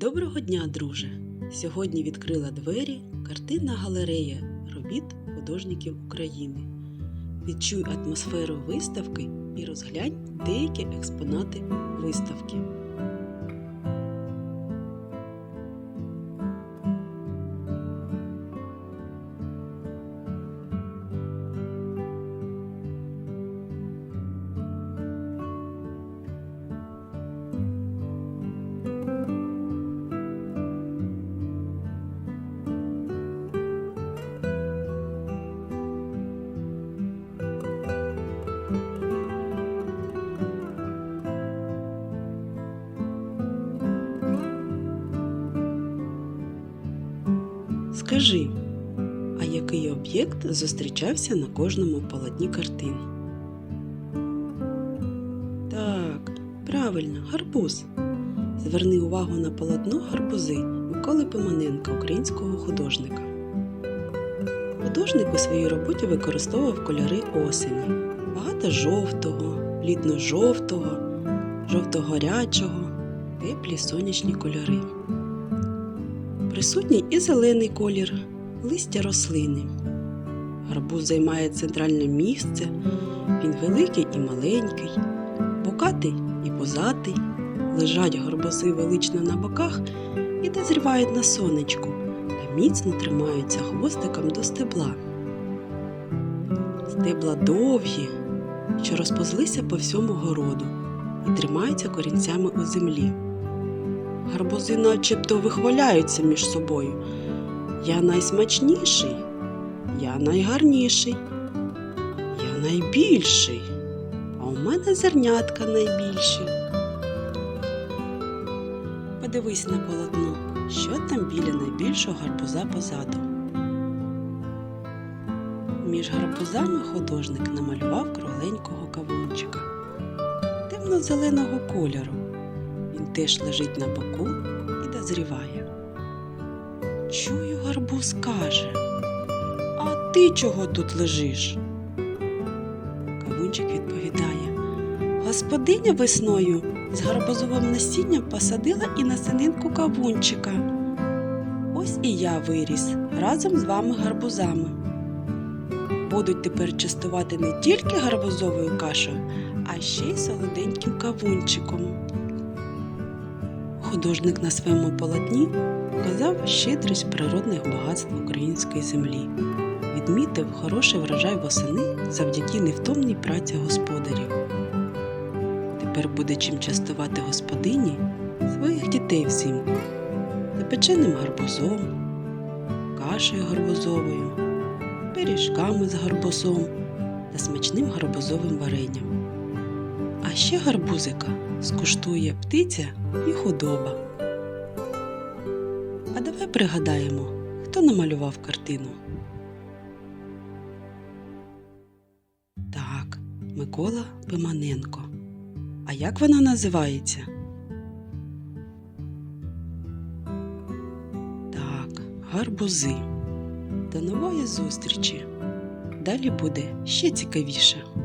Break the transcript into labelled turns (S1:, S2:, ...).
S1: Доброго дня, друже! Сьогодні відкрила двері картинна галерея робіт художників України. Відчуй атмосферу виставки і розглянь деякі експонати виставки. Скажи, а який об'єкт зустрічався на кожному полотні картин? Так, правильно, гарбуз. Зверни увагу на полотно гарбузи Миколи Пимоненка, українського художника. Художник у своїй роботі використовував кольори осені. Багато жовтого, блідно-жовтого, жовто-горячого, теплі сонячні кольори. Присутній і зелений колір, листя рослини. Гарбуз займає центральне місце, він великий і маленький, бокатий і позатий. Лежать гарбузи велично на боках і дозрівають на сонечку та міцно тримаються хвостиком до стебла. Стебла довгі, що розпозлися по всьому городу і тримаються корінцями у землі. Гарбузи начебто вихваляються між собою. Я найсмачніший, я найгарніший, я найбільший, а у мене зернятка найбільші. Подивись на полотно, що там біля найбільшого гарбуза позаду. Між гарбузами художник намалював кругленького кавунчика темно-зеленого кольору. Він теж лежить на боку і дозріває. Чую, гарбуз каже, а ти чого тут лежиш? Кавунчик відповідає, господиня весною з гарбузовим насінням посадила і насенинку кавунчика. Ось і я виріс разом з вами гарбузами. Будуть тепер частувати не тільки гарбузовою кашею, а ще й солоденьким кавунчиком. Художник на своєму полотні показав щедрість природних багатств української землі, відмітив хороший врожай восени завдяки невтомній праці господарів. Тепер буде чим частувати господині своїх дітей взимку запеченим гарбузом, кашею гарбузовою, пиріжками з гарбузом та смачним гарбузовим варенням. А ще гарбузика скуштує птиця і худоба. А давай пригадаємо, хто намалював картину. Так, Микола Пиманенко. А як вона називається? Так, гарбузи. До нової зустрічі. Далі буде ще цікавіше.